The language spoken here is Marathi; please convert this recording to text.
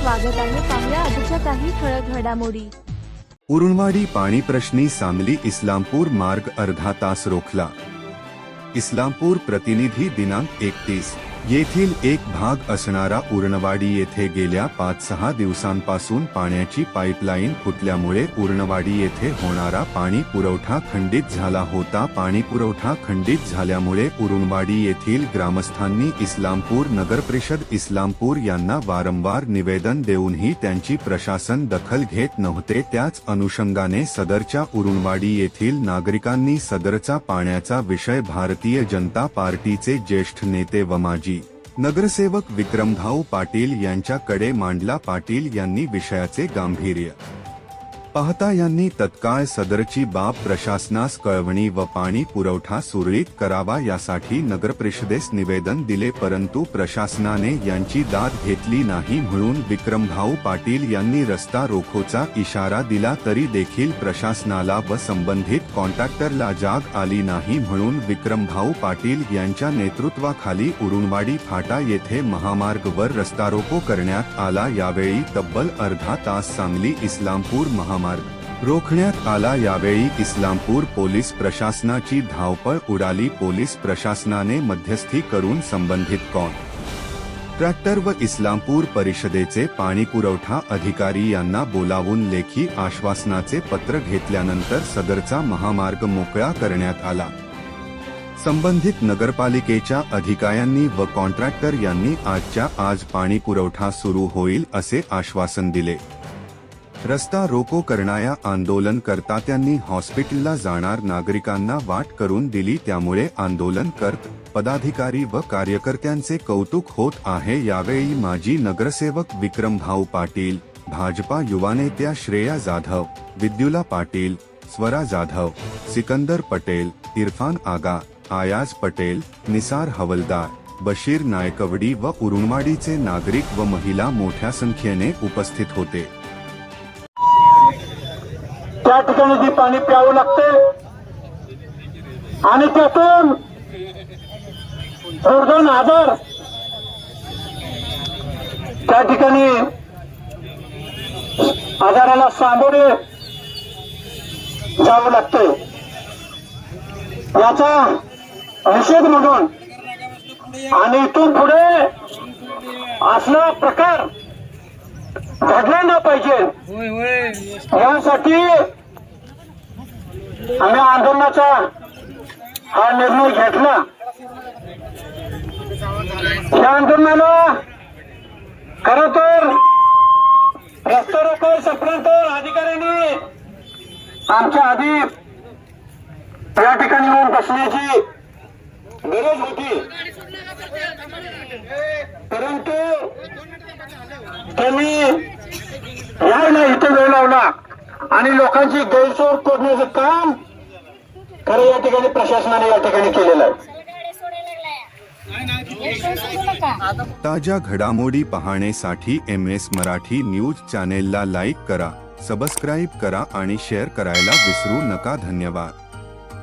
स्वागत आहे पाहुया आजच्या काही ठळक घडामोडी. उरुणवाडी पाणी प्रश्नी सांगली इस्लामपूर मार्ग अर्धा तास रोखला. इस्लामपूर प्रतिनिधी दिनांक एकतीस. येथील एक भाग असणारा उरणवाडी येथे गेल्या पाच सहा दिवसांपासून पाण्याची पाईपलाईन फुटल्यामुळे उरणवाडी येथे होणारा पाणी पुरवठा खंडित झाला होता. पाणी पुरवठा खंडित झाल्यामुळे उरुणवाडी येथील ग्रामस्थांनी इस्लामपूर नगरपरिषद इस्लामपूर यांना वारंवार निवेदन देऊनही त्यांची प्रशासन दखल घेत नव्हते. त्याच अनुषंगाने सदरच्या उरुणवाडी येथील नागरिकांनी सदरचा पाण्याचा विषय भारतीय जनता पार्टीचे ज्येष्ठ नेते व माजी नगरसेवक विक्रमभाऊ पाटील यांच्याकडे मांडला पाटील यांनी विषयाचे गांभीर्य. पाहता यांनी तत्काळ सदरची बाब प्रशासनास कळवणी व पाणी पुरवठा सुरळीत करावा यासाठी नगरपरिषदेस निवेदन दिले परंतु प्रशासनाने यांची दाद घेतली नाही म्हणून विक्रमभाऊ पाटील यांनी रस्ता रोखोचा इशारा दिला तरी देखील प्रशासनाला व संबंधित कॉन्ट्रॅक्टरला जाग आली नाही म्हणून विक्रमभाऊ पाटील यांच्या नेतृत्वाखाली उरुणवाडी फाटा येथे महामार्गवर रस्ता रोको करण्यात आला. यावेळी तब्बल अर्धा तास सांगली इस्लामपूर महा महामार्ग रोखण्यात आला यावेळी इस्लामपूर पोलीस प्रशासनाची धावपळ उडाली. पोलीस प्रशासनाने मध्यस्थी करून संबंधित कॉन ट्रॅक्टर व इस्लामपूर परिषदेचे पाणी पुरवठा अधिकारी यांना बोलावून लेखी आश्वासनाचे पत्र घेतल्यानंतर सदरचा महामार्ग मोकळा करण्यात आला. संबंधित नगरपालिकेच्या अधिकाऱ्यांनी व कॉन्ट्रॅक्टर यांनी आजच्या आज पाणी पुरवठा सुरू होईल असे आश्वासन दिले. रस्ता रोको करणाऱ्या आंदोलन त्यांनी हॉस्पिटलला जाणार नागरिकांना वाट करून दिली त्यामुळे आंदोलन करत पदाधिकारी व कार्यकर्त्यांचे कौतुक होत आहे. यावेळी माजी नगरसेवक विक्रमभाऊ पाटील भाजपा युवानेत्या श्रेया जाधव विद्युला पाटील स्वरा जाधव सिकंदर पटेल इरफान आगा आयाज पटेल निसार हवलदार बशीर नायकवडी व उरुणवाडीचे नागरिक व महिला मोठ्या संख्येने उपस्थित होते. त्या ठिकाणी जी पाणी प्यावं लागते आणि त्यातून दोन हजार त्या ठिकाणी आजाराला सामोरे जावं लागते याचा निषेध म्हणून आणि इथून पुढे असला प्रकार घडला ना पाहिजे. यासाठी आम्ही आंदोलनाचा हा निर्णय घेतला. या आंदोलनाला खर तर रस्ता रोको संपल्यानंतर अधिकाऱ्यांनी आमच्या आधी या ठिकाणी येऊन बसण्याची गरज होती. परंतु त्यांनी यायला नाही. आणि लोकांची गैरसोय करण्याचं काम खरं या ठिकाणी प्रशासनाने या ठिकाणी केलेलं आहे. ताज्या घडामोडी पाहण्यासाठी एम एस मराठी न्यूज चॅनेलला लाईक करा सबस्क्राईब करा आणि शेअर करायला विसरू नका. धन्यवाद.